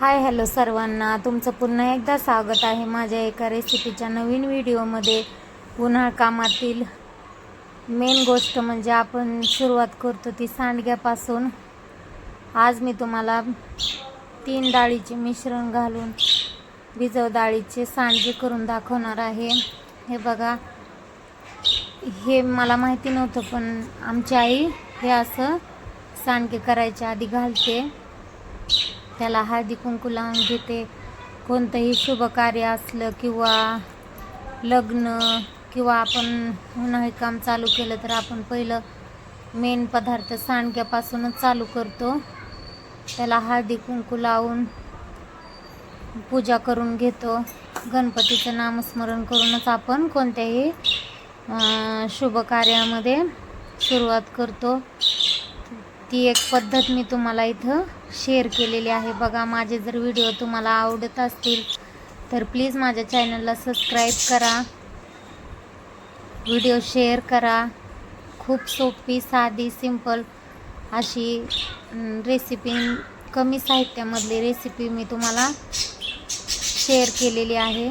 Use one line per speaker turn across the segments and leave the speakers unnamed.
Hi hello सर्वांना. तुमचं पुन्हा एकदा स्वागत आहे माझ्या एका रेसिपीच्या नवीन व्हिडिओमध्ये. उन्हाळ कामातील मेन गोष्ट म्हणजे आपण सुरुवात करतो ती सांडग्यापासून. आज मी तुम्हाला तीन डाळीचे मिश्रण घालून भिजव डाळीचे सांडगे करून दाखवणार आहे. हे बघा हे मला माहिती नव्हतं पण आमची आई हे असं सांडगे करायच्या आधी घालते. त्याला हळदी कुंकू लावून घेते. कोणतंही शुभ कार्य असलं किंवा लग्न किंवा आपण उन्हाळी काम चालू केलं तर आपण पहिलं मेन पदार्थ सांडग्यापासूनच चालू करतो. त्याला हळदी कुंकू लावून पूजा करून घेतो. गणपतीचं नामस्मरण करूनच आपण कोणत्याही शुभ कार्यामध्ये सुरुवात करतो. ती एक पद्धत मी तुम्हाला इथं शेअर केलेली आहे. बघा माझे जर व्हिडिओ तुम्हाला आवडत असतील तर प्लीज माझ्या चॅनलला सबस्क्राईब करा. व्हिडिओ शेअर करा. खूप सोपी साधी सिंपल अशी रेसिपी कमी साहित्यामधली रेसिपी मी तुम्हाला शेअर केलेली आहे.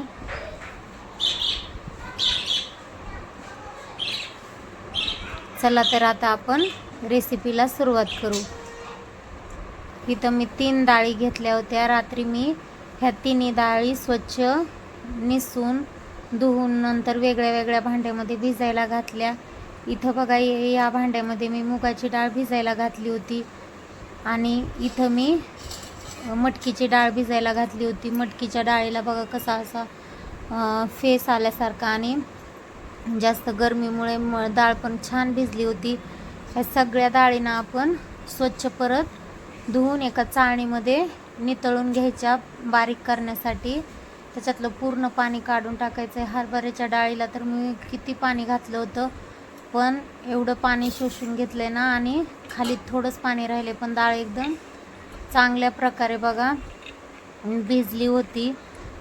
चला तर आता आपण रेसिपीला सुरुवात करू. इथं मी तीन डाळी घेतल्या होत्या. रात्री मी ह्या तिन्ही डाळी स्वच्छ निसून धुवून नंतर वेगळ्या वेगळ्या भांड्यामध्ये भिजायला घातल्या. इथं बघा या भांड्यामध्ये मी मुगाची डाळ भिजायला घातली होती आणि इथं मी मटकीची डाळ भिजायला घातली होती. मटकीच्या डाळीला बघा कसा असा फेस आल्यासारखा आणि जास्त गरमीमुळे म डाळ पण छान भिजली होती. ह्या सगळ्या डाळींना आपण स्वच्छ परत धुवून एका चाळणीमध्ये नितळून घ्यायच्या बारीक करण्यासाठी. त्याच्यातलं पूर्ण पाणी काढून टाकायचं. आहे हरभऱ्याच्या डाळीला तर मी किती पाणी घातलं होतं पण एवढं पाणी शोषून घेतलं आहे ना आणि खाली थोडंच पाणी राहिले पण डाळ एकदम चांगल्या प्रकारे बघा भिजली होती.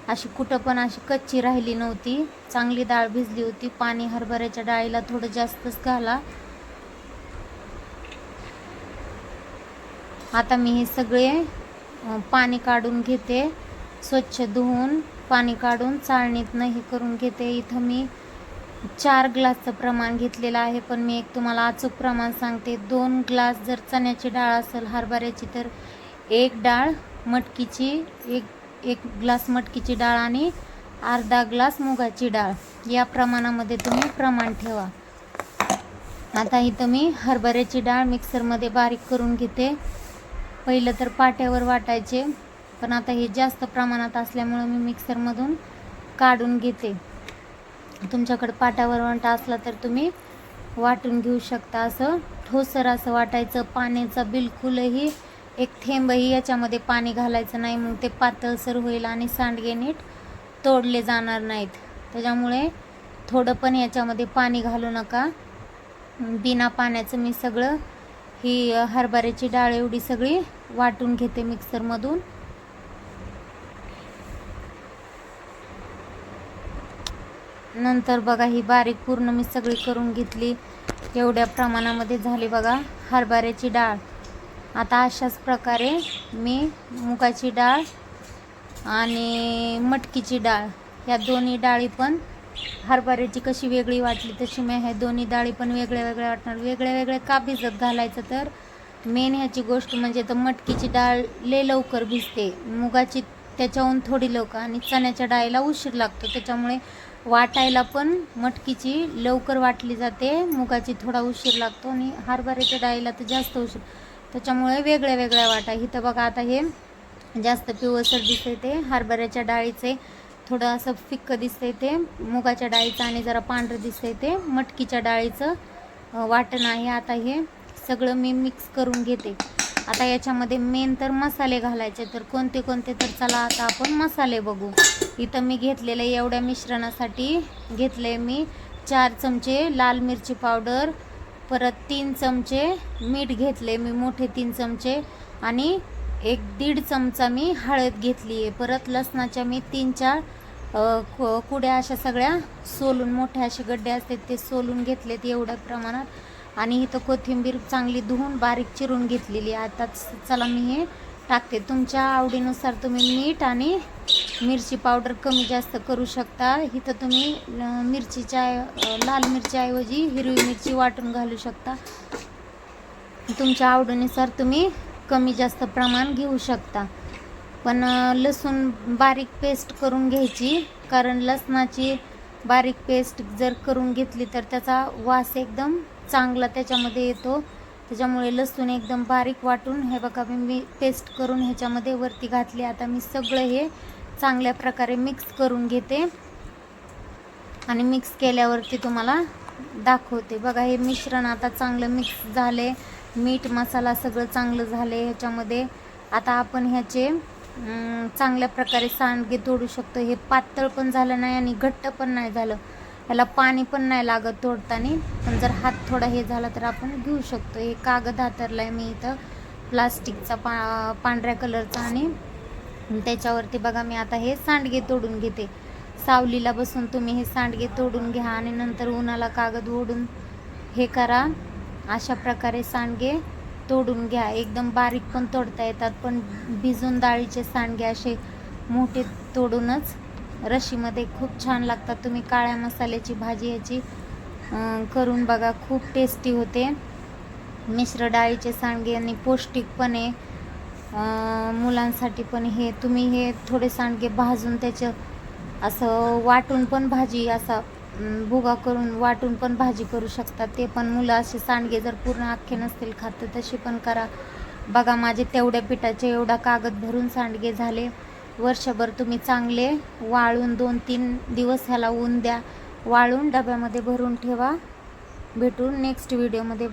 अशी कुठं पण अशी कच्ची राहिली नव्हती. चांगली डाळ भिजली होती. पाणी हरभऱ्याच्या डाळीला थोडं जास्तच घाला. आता मी हे सगळे पाणी काढून घेते स्वच्छ धुवून पाणी काढून चाळणीतनं हे करून घेते. इथं मी चार ग्लासचं प्रमाण घेतलेलं आहे पण मी एक तुम्हाला अचूक प्रमाण सांगते. दोन ग्लास जर चण्याची डाळ असेल हरभऱ्याची तर एक डाळ मटकीची एक एक ग्लास मटकीची डाळ आणि अर्धा ग्लास मुगाची डाळ. या प्रमाणामध्ये तुम्ही प्रमाण ठेवा. आता इथं मी हरभऱ्याची डाळ मिक्सरमध्ये बारीक करून घेते. पहिलं तर पाट्यावर वाटायचे पण आता हे जास्त प्रमाणात असल्यामुळं मी मिक्सरमधून काढून घेते. तुमच्याकडे पाट्यावर वाटा असला तर तुम्ही वाटून घेऊ शकता. असं ठोसर असं वाटायचं पाण्याचा बिलकुलही एक थेंबही याच्यामध्ये पाणी घालायचं नाही मग ते पातळसर होईल आणि सांडगे नीट तोडले जाणार नाहीत. त्याच्यामुळे थोडं पण याच्यामध्ये पाणी घालू नका. बिना पाण्याचं मी सगळं ही हरभऱ्याची डाळ एवढी सगळी वाटून घेते मिक्सरमधून नंतर बघा ही बारीक पूर्ण मी सगळी करून घेतली. एवढ्या प्रमाणामध्ये झाली बघा हरभऱ्याची डाळ. आता अशाच प्रकारे मी मुगाची डाळ आणि मटकीची डाळ या दोन्ही डाळी पण हरभऱ्याची कशी वेगळी वाटली तशी मी ह्या दोन्ही डाळी पण वेगळ्या वेगळ्या वाटणार. वेगळ्या वेगळ्या का भिजत घालायचं तर? मेन ह्याची गोष्ट म्हणजे तर मटकीची डाळ लय लवकर भिजते. मुगाची त्याच्याहून थोडी लवकर आणि चण्याच्या डाळीला उशीर लागतो. त्याच्यामुळे वाटायला पण मटकीची लवकर वाटली जाते मुगाची थोडा उशीर लागतो आणि हरभऱ्याच्या डाळीला तर जास्त उशीर. त्याच्यामुळे वेगळ्या वेगळ्या वाटा. इथं बघा आता हे जास्त पिवळसर दिसते ते हरभऱ्याच्या डाळीचे. थोडं असं फिक्क दिसतंय ते. मुगाच्या डाळीचं आणि जरा पांढरं दिसतंय ते. मटकीच्या डाळीचं वाटण आहे आता हे. सगळं मी मिक्स करून घेते. आता याच्यामध्ये मेन तर मसाले घालायचे. तर कोणते कोणते तर चला आता आपण मसाले बघू. इथं मी घेतलेले एवढ्या मिश्रणासाठी. घेतले मी चार चमचे लाल मिरची पावडर. परत तीन चमचे मीठ घेतले मी मोठे तीन चमचे. आणि एक दीड चमचा मी हळद घेतली आहे. परत लसणाच्या मी तीन चार कु- कुड्या अशा सगळ्या सोलून मोठ्या असे गड्डे असतात ते सोलून घेतलेत एवढ्या प्रमाणात. आणि इथं कोथिंबीर चांगली धुवून बारीक चिरून घेतलेली आहे. आता चला मी हे टाकते. तुमच्या आवडीनुसार तुम्ही मीठ आणि मिरची पावडर कमी जास्त करू शकता. इथं तुम्ही मिरचीच्या लाल मिरच्याऐवजी हिरवी मिरची वाटून घालू शकता. तुमच्या आवडीनुसार तुम्ही कमी जास्त प्रमाण घेऊ शकता. पण लसूण बारीक पेस्ट करून घ्यायची. कारण लसणाची बारीक पेस्ट जर करून घेतली तर त्याचा वास एकदम चांगला त्याच्यामध्ये येतो. त्याच्यामुळे लसूण एकदम बारीक वाटून हे बघा मी मी पेस्ट करून ह्याच्यामध्ये वरती घातली. आता मी सगळं हे चांगल्या प्रकारे मिक्स करून घेते. आणि मिक्स केल्यावरती तुम्हाला दाखवते. बघा हे मिश्रण आता चांगलं मिक्स झाले मीठ मसाला सगळं चांगलं झाले ह्याच्यामध्ये. आता आपण ह्याचे चांगल्या प्रकारे सांडगे तोडू शकतो. हे पातळ पण झालं नाही आणि घट्ट पण नाही झालं. ह्याला पाणी पण नाही लागत तोडताना. पण जर हात थोडा हे झाला तर आपण घेऊ शकतो. हे कागद हातरला आहे मी इथं. प्लास्टिकचा पा पांढऱ्या कलरचा आणि त्याच्यावरती बघा मी आता हे सांडगे तोडून घेते. सावलीला बसून तुम्ही हे सांडगे तोडून घ्या आणि नंतर उन्हाला कागद ओढून हे करा. अशा प्रकारे सांडगे तोडून घ्या. एकदम बारीक पण तोडता येतात पण भिजून डाळीचे सांडगे असे मोठे तोडूनच रशीमध्ये खूप छान लागतात. तुम्ही काळ्या मसाल्याची भाजी याची करून बघा खूप टेस्टी होते. मिश्र डाळीचे सांडगे आणि पौष्टिक पण आहे. मुलांसाठी पण हे तुम्ही हे थोडे सांडगे भाजून त्याचं असं वाटून पण भाजी असा भुगा करून वाटून पण भाजी करू शकतात. ते पण मुलं असे सांडगे जर पूर्ण अख्खे नसतील खात तशी पण करा. बघा माझे तेवढ्या पिठाचे एवढा कागद भरून सांडगे झाले. वर्षभर तुम्ही चांगले वाळून दोन तीन दिवस ह्याला ऊन द्या. वाळून डब्यामध्ये भरून ठेवा. भेटून नेक्स्ट व्हिडिओमध्ये